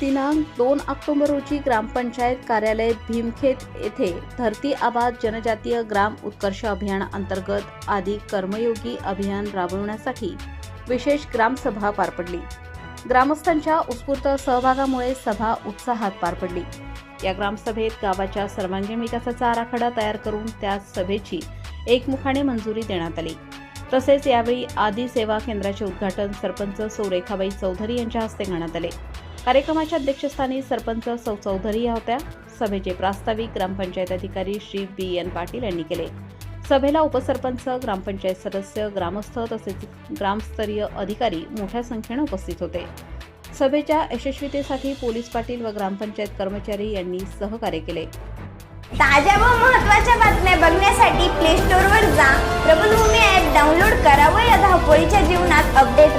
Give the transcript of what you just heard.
दिनांक दोन ऑक्टोबर रोजी ग्रामपंचायत कार्यालय भीमखेत येथे धरती आबाद जनजातीय ग्राम उत्कर्ष अभियान अंतर्गत आदी कर्मयोगी अभियान राबवण्यासाठी विशेष ग्रामसभा पार पडली. ग्रामस्थांच्या उत्स्फूर्त सहभागामुळे सभा उत्साहात पार पडली. या ग्रामसभेत गावाच्या सर्वांगीण विकासाचा आराखडा तयार करून त्या सभेची एकमुखाने मंजुरी देण्यात आली. तसेच यावेळी आदी सेवा केंद्राचे उद्घाटन सरपंच सौरेखाबाई चौधरी यांच्या हस्ते करण्यात आले. कार्यक्रमाच्या अध्यक्षस्थानी सरपंच सौ चौधरी या होत्या. सभेचे प्रास्ताविक ग्रामपंचायत अधिकारी श्री बी एन पाटील यांनी केले. सभेला उपसरपंच ग्रामपंचायत सदस्य ग्रामस्थ तसेच ग्रामस्तरीय अधिकारी मोठ्या संख्येने उपस्थित होते. सभेच्या यशस्वीतेसाठी पोलीस पाटील व ग्रामपंचायत कर्मचारी यांनी सहकार्य केले. ताज्या व महत्त्वाच्या बातम्या बघण्यासाठी प्ले स्टोअरवर जा. प्रबलभूमी ॲप डाउनलोड करा व या धावपळीच्या जीवनात अपडेट